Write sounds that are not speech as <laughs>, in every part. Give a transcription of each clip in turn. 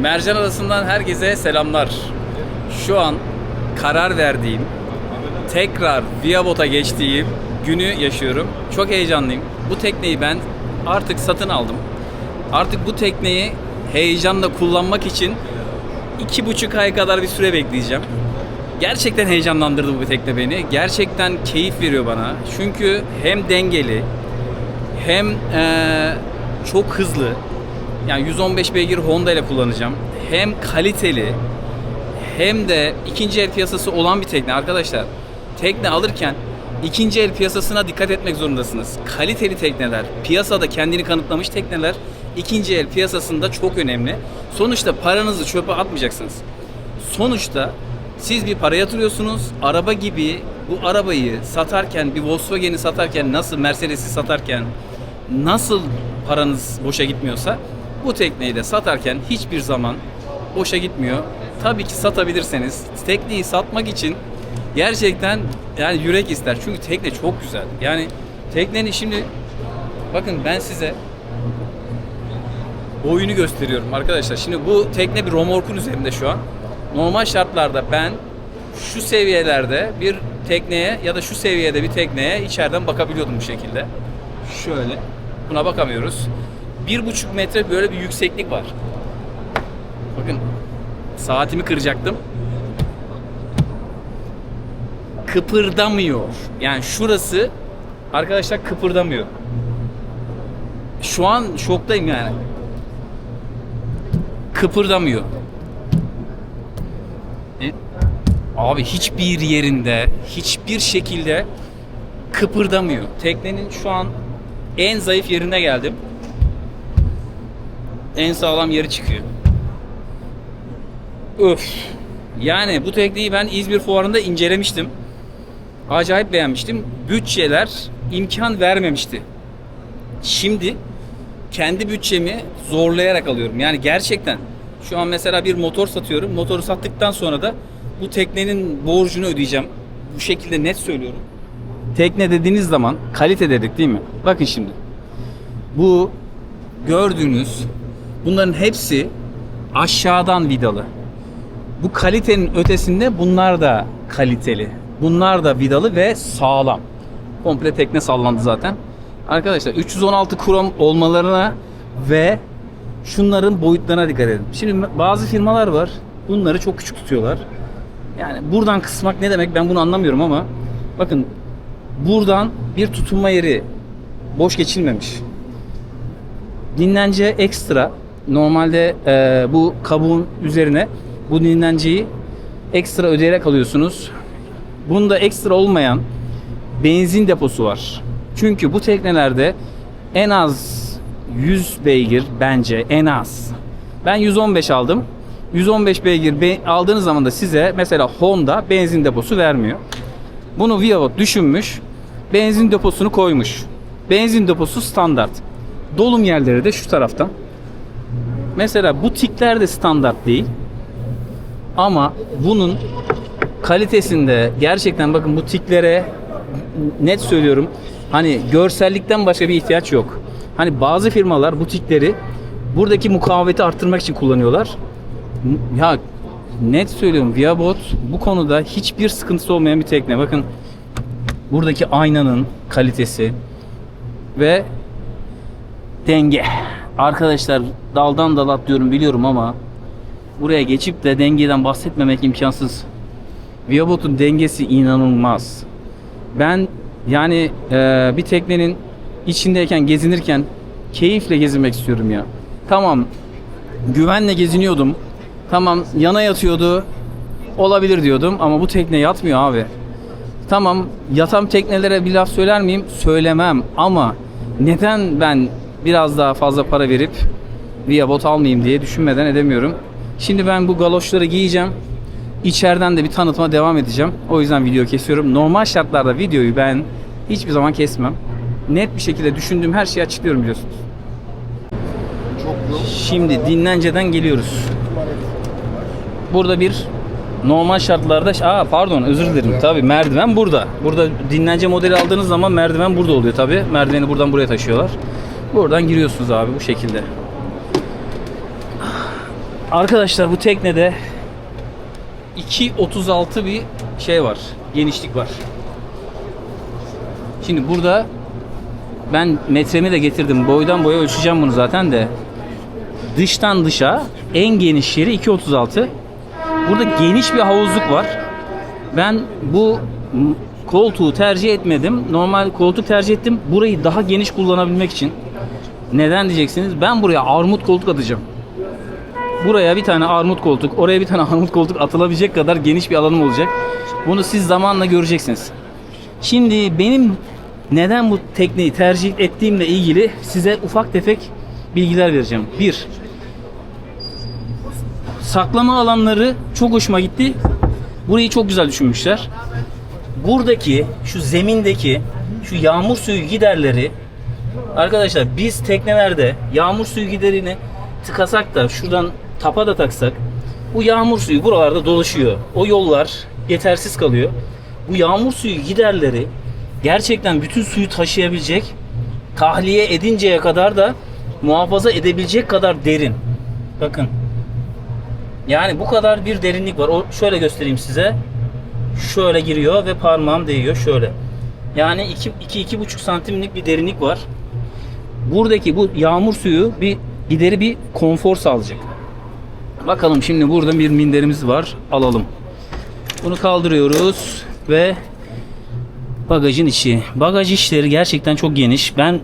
Mercan Adası'ndan herkese selamlar. Şu an karar verdiğim, tekrar Viabot'a geçtiğim günü yaşıyorum. Çok heyecanlıyım. Bu tekneyi ben artık satın aldım. Artık bu tekneyi heyecanla kullanmak için iki buçuk ay kadar bir süre bekleyeceğim. Gerçekten heyecanlandırdı bu tekne beni. Gerçekten keyif veriyor bana. Çünkü hem dengeli, hem eee, çok hızlı. Yani 115 beygir Honda ile kullanacağım. Hem kaliteli, hem de ikinci el piyasası olan bir tekne arkadaşlar. Tekne alırken ikinci el piyasasına dikkat etmek zorundasınız. Kaliteli tekneler, piyasada kendini kanıtlamış tekneler ikinci el piyasasında çok önemli. Sonuçta paranızı çöpe atmayacaksınız. Sonuçta siz bir para yatırıyorsunuz. Araba gibi bu arabayı satarken, bir Volkswagen'i satarken, nasıl Mercedes'i satarken nasıl paranız boşa gitmiyorsa bu tekneyi de satarken hiçbir zaman boşa gitmiyor. Tabii ki satabilirseniz tekneyi satmak için gerçekten yani yürek ister. Çünkü tekne çok güzel. Yani teknenin şimdi bakın ben size boyunu gösteriyorum arkadaşlar. Şimdi bu tekne bir romorkun üzerinde şu an. Normal şartlarda ben şu seviyelerde bir tekneye ya da şu seviyede bir tekneye içeriden bakabiliyordum bu şekilde. Şöyle. Buna bakamıyoruz. Bir buçuk metre böyle bir yükseklik var. Bakın saatimi kıracaktım. Kıpırdamıyor. Yani şurası arkadaşlar kıpırdamıyor. Şu an şoktayım yani. Kıpırdamıyor. E, Abi hiçbir yerinde, hiçbir şekilde kıpırdamıyor. Teknenin şu an en zayıf yerine geldim. En sağlam yeri çıkıyor. Öf. Yani bu tekneyi ben İzmir fuarında incelemiştim. Acayip beğenmiştim. Bütçeler imkan vermemişti. Şimdi kendi bütçemi zorlayarak alıyorum. Yani gerçekten şu an mesela bir motor satıyorum. Motoru sattıktan sonra da bu teknenin borcunu ödeyeceğim. Bu şekilde net söylüyorum. Tekne dediğiniz zaman kalite dedik değil mi? Bakın şimdi. Bu gördüğünüz bunların hepsi aşağıdan vidalı. Bu kalitenin ötesinde bunlar da kaliteli. Bunlar da vidalı ve sağlam. Komple tekne sallandı zaten. Arkadaşlar 316 krom olmalarına ve şunların boyutlarına dikkat edin. Şimdi bazı firmalar var. Bunları çok küçük tutuyorlar. Yani buradan kısmak ne demek ben bunu anlamıyorum ama bakın buradan bir tutunma yeri boş geçilmemiş. Dinlence ekstra. Normalde e, bu kabuğun üzerine bu dinlenceyi ekstra ödeyerek alıyorsunuz. Bunda ekstra olmayan benzin deposu var. Çünkü bu teknelerde en az 100 beygir bence en az. Ben 115 aldım. 115 beygir be- aldığınız zaman da size mesela Honda benzin deposu vermiyor. Bunu Viavot düşünmüş. Benzin deposunu koymuş. Benzin deposu standart. Dolum yerleri de şu taraftan. Mesela bu de standart değil. Ama bunun kalitesinde gerçekten bakın bu tiklere net söylüyorum. Hani görsellikten başka bir ihtiyaç yok. Hani bazı firmalar bu tikleri buradaki mukaveti arttırmak için kullanıyorlar. Ya net söylüyorum Viabot bu konuda hiçbir sıkıntısı olmayan bir tekne. Bakın buradaki aynanın kalitesi ve denge. Arkadaşlar daldan dal atlıyorum biliyorum ama buraya geçip de dengeden bahsetmemek imkansız. Viabot'un dengesi inanılmaz. Ben yani e, bir teknenin içindeyken gezinirken keyifle gezinmek istiyorum ya. Tamam güvenle geziniyordum. Tamam yana yatıyordu. Olabilir diyordum ama bu tekne yatmıyor abi. Tamam yatan teknelere bir laf söyler miyim? Söylemem ama neden ben biraz daha fazla para verip Via bot almayayım diye düşünmeden edemiyorum. Şimdi ben bu galoşları giyeceğim. İçeriden de bir tanıtıma devam edeceğim. O yüzden video kesiyorum. Normal şartlarda videoyu ben hiçbir zaman kesmem. Net bir şekilde düşündüğüm her şeyi açıklıyorum biliyorsunuz. Şimdi dinlenceden geliyoruz. Burada bir normal şartlarda aa pardon özür dilerim. Tabi merdiven burada. Burada dinlence modeli aldığınız zaman merdiven burada oluyor tabi. Merdiveni buradan buraya taşıyorlar. Buradan giriyorsunuz abi bu şekilde. Arkadaşlar bu teknede 2.36 bir şey var. Genişlik var. Şimdi burada ben metremi de getirdim. Boydan boya ölçeceğim bunu zaten de. Dıştan dışa en geniş yeri 2.36. Burada geniş bir havuzluk var. Ben bu koltuğu tercih etmedim. Normal koltuk tercih ettim. Burayı daha geniş kullanabilmek için. Neden diyeceksiniz? Ben buraya armut koltuk atacağım. Buraya bir tane armut koltuk, oraya bir tane <laughs> armut koltuk atılabilecek kadar geniş bir alanım olacak. Bunu siz zamanla göreceksiniz. Şimdi benim neden bu tekneyi tercih ettiğimle ilgili size ufak tefek bilgiler vereceğim. Bir, saklama alanları çok hoşuma gitti. Burayı çok güzel düşünmüşler. Buradaki şu zemindeki şu yağmur suyu giderleri arkadaşlar biz teknelerde yağmur suyu giderini tıkasak da şuradan tapa da taksak bu yağmur suyu buralarda dolaşıyor. O yollar yetersiz kalıyor. Bu yağmur suyu giderleri gerçekten bütün suyu taşıyabilecek tahliye edinceye kadar da muhafaza edebilecek kadar derin. Bakın. Yani bu kadar bir derinlik var. O şöyle göstereyim size. Şöyle giriyor ve parmağım değiyor şöyle. Yani 2 2 2,5 santimlik bir derinlik var. Buradaki bu yağmur suyu bir gideri bir konfor sağlayacak. Bakalım şimdi burada bir minderimiz var. Alalım. Bunu kaldırıyoruz ve bagajın içi. Bagaj işleri gerçekten çok geniş. Ben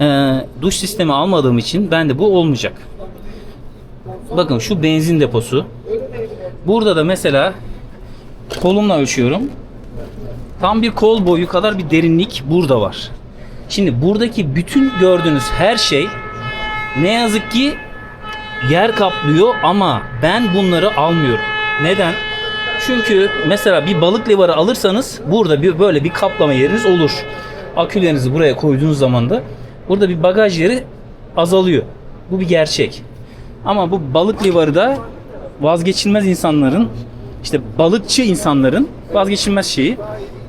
e, duş sistemi almadığım için bende bu olmayacak. Bakın şu benzin deposu. Burada da mesela kolumla ölçüyorum. Tam bir kol boyu kadar bir derinlik burada var. Şimdi buradaki bütün gördüğünüz her şey ne yazık ki yer kaplıyor ama ben bunları almıyorum. Neden? Çünkü mesela bir balık livarı alırsanız burada bir böyle bir kaplama yeriniz olur. Akülerinizi buraya koyduğunuz zaman da burada bir bagaj yeri azalıyor. Bu bir gerçek. Ama bu balık livarı da vazgeçilmez insanların işte balıkçı insanların vazgeçilmez şeyi.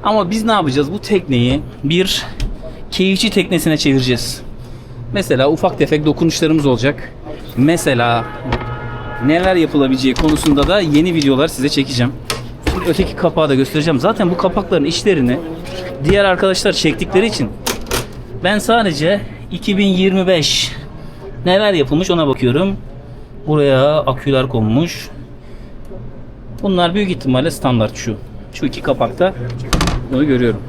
Ama biz ne yapacağız? Bu tekneyi bir keyifçi teknesine çevireceğiz. Mesela ufak tefek dokunuşlarımız olacak. Mesela neler yapılabileceği konusunda da yeni videolar size çekeceğim. Şimdi öteki kapağı da göstereceğim. Zaten bu kapakların işlerini diğer arkadaşlar çektikleri için ben sadece 2025 neler yapılmış ona bakıyorum. Buraya aküler konmuş. Bunlar büyük ihtimalle standart şu. Şu iki kapakta bunu görüyorum.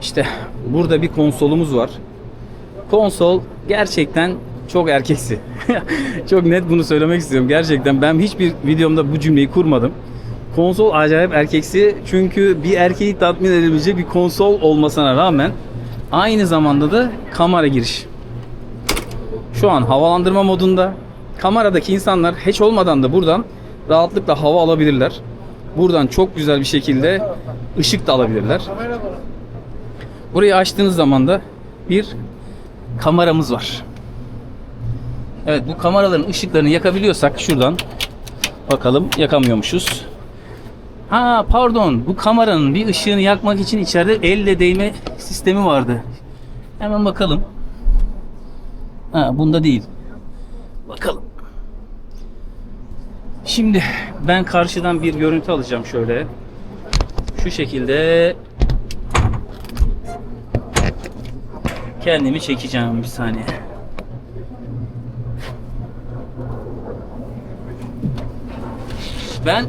İşte burada bir konsolumuz var. Konsol gerçekten çok erkeksi. <laughs> çok net bunu söylemek istiyorum. Gerçekten ben hiçbir videomda bu cümleyi kurmadım. Konsol acayip erkeksi çünkü bir erkeği tatmin edebilecek bir konsol olmasına rağmen aynı zamanda da kamera giriş. Şu an havalandırma modunda. Kameradaki insanlar hiç olmadan da buradan rahatlıkla hava alabilirler. Buradan çok güzel bir şekilde ışık da alabilirler. Burayı açtığınız zaman da bir kameramız var. Evet bu kameraların ışıklarını yakabiliyorsak şuradan bakalım yakamıyormuşuz. Ha pardon bu kameranın bir ışığını yakmak için içeride elle değme sistemi vardı. Hemen bakalım. Ha bunda değil. Bakalım. Şimdi ben karşıdan bir görüntü alacağım şöyle. Şu şekilde kendimi çekeceğim bir saniye. Ben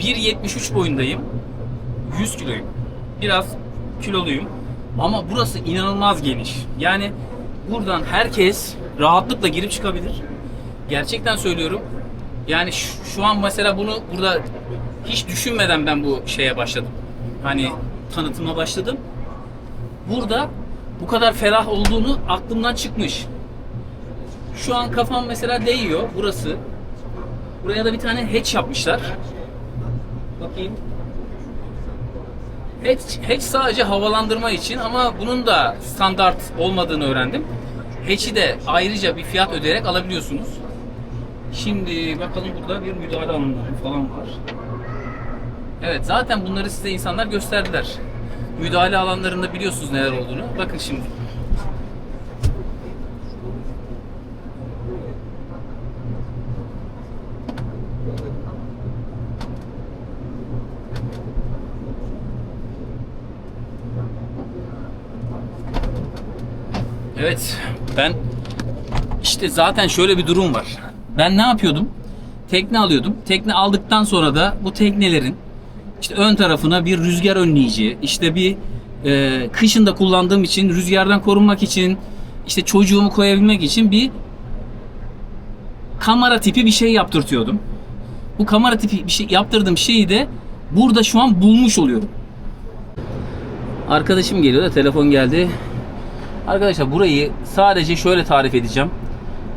1.73 boyundayım. 100 kiloyum. Biraz kiloluyum. Ama burası inanılmaz geniş. Yani buradan herkes rahatlıkla girip çıkabilir. Gerçekten söylüyorum. Yani şu, şu an mesela bunu burada hiç düşünmeden ben bu şeye başladım. Hani tanıtıma başladım. Burada bu kadar ferah olduğunu aklımdan çıkmış. Şu an kafam mesela değiyor burası. Buraya da bir tane hatch yapmışlar. Bakayım. Hatch, hatch sadece havalandırma için ama bunun da standart olmadığını öğrendim. Hatch'i de ayrıca bir fiyat ödeyerek alabiliyorsunuz. Şimdi bakalım burada bir müdahale alanları falan var. Evet zaten bunları size insanlar gösterdiler müdahale alanlarında biliyorsunuz neler olduğunu. Bakın şimdi. Evet ben işte zaten şöyle bir durum var. Ben ne yapıyordum? Tekne alıyordum. Tekne aldıktan sonra da bu teknelerin işte ön tarafına bir rüzgar önleyici, işte bir e, kışın da kullandığım için rüzgardan korunmak için, işte çocuğumu koyabilmek için bir kamera tipi bir şey yaptırtıyordum. Bu kamera tipi bir şey yaptırdığım şeyi de burada şu an bulmuş oluyorum. Arkadaşım geliyor da telefon geldi. Arkadaşlar burayı sadece şöyle tarif edeceğim.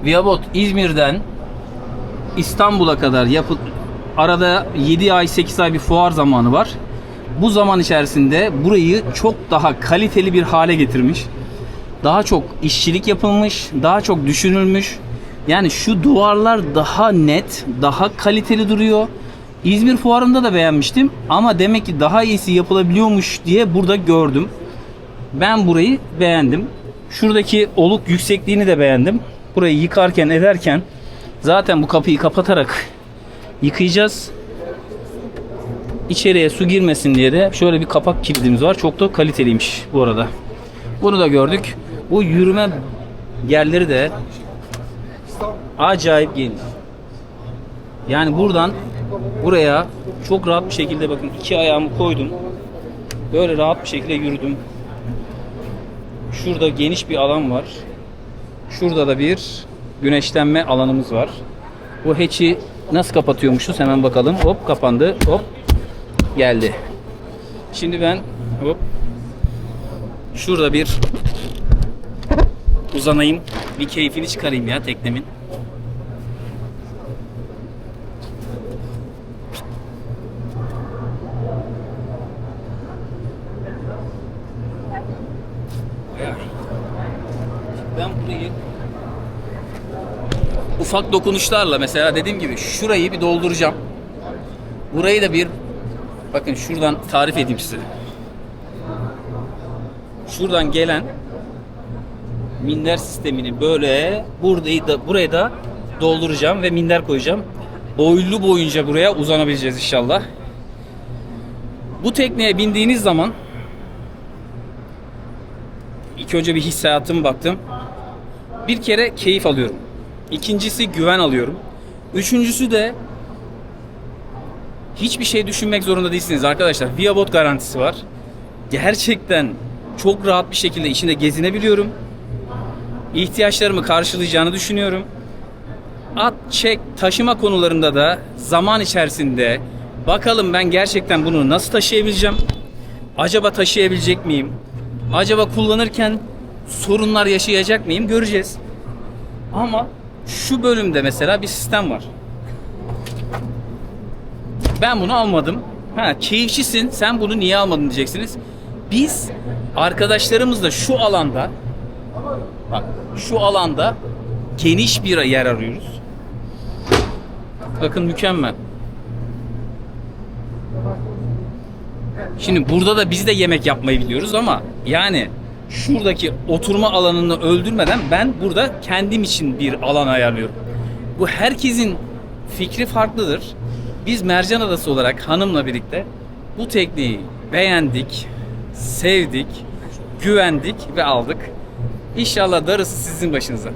Viabot İzmir'den İstanbul'a kadar yapı arada 7 ay 8 ay bir fuar zamanı var. Bu zaman içerisinde burayı çok daha kaliteli bir hale getirmiş. Daha çok işçilik yapılmış, daha çok düşünülmüş. Yani şu duvarlar daha net, daha kaliteli duruyor. İzmir fuarında da beğenmiştim ama demek ki daha iyisi yapılabiliyormuş diye burada gördüm. Ben burayı beğendim. Şuradaki oluk yüksekliğini de beğendim. Burayı yıkarken ederken zaten bu kapıyı kapatarak yıkayacağız. İçeriye su girmesin diye de şöyle bir kapak kilidimiz var. Çok da kaliteliymiş bu arada. Bunu da gördük. Bu yürüme yerleri de acayip geniş. Yani buradan buraya çok rahat bir şekilde bakın iki ayağımı koydum. Böyle rahat bir şekilde yürüdüm. Şurada geniş bir alan var. Şurada da bir güneşlenme alanımız var. Bu hatch'i nasıl kapatıyormuşuz hemen bakalım. Hop kapandı. Hop geldi. Şimdi ben hop şurada bir uzanayım. Bir keyfini çıkarayım ya teknemin. Ben burayı ufak dokunuşlarla mesela dediğim gibi şurayı bir dolduracağım. Burayı da bir bakın şuradan tarif edeyim size. Şuradan gelen minder sistemini böyle burayı da buraya da dolduracağım ve minder koyacağım. Boylu boyunca buraya uzanabileceğiz inşallah. Bu tekneye bindiğiniz zaman ilk önce bir hissiyatıma baktım. Bir kere keyif alıyorum. İkincisi güven alıyorum. Üçüncüsü de hiçbir şey düşünmek zorunda değilsiniz arkadaşlar. Viabot garantisi var. Gerçekten çok rahat bir şekilde içinde gezinebiliyorum. İhtiyaçlarımı karşılayacağını düşünüyorum. At, çek, taşıma konularında da zaman içerisinde bakalım ben gerçekten bunu nasıl taşıyabileceğim? Acaba taşıyabilecek miyim? Acaba kullanırken sorunlar yaşayacak mıyım? Göreceğiz. Ama şu bölümde mesela bir sistem var. Ben bunu almadım. Ha keyifçisin sen bunu niye almadın diyeceksiniz. Biz arkadaşlarımızla şu alanda bak şu alanda geniş bir yer arıyoruz. Bakın mükemmel. Şimdi burada da biz de yemek yapmayı biliyoruz ama yani şuradaki oturma alanını öldürmeden ben burada kendim için bir alan ayarlıyorum. Bu herkesin fikri farklıdır. Biz Mercan Adası olarak hanımla birlikte bu tekneyi beğendik, sevdik, güvendik ve aldık. İnşallah darısı sizin başınıza.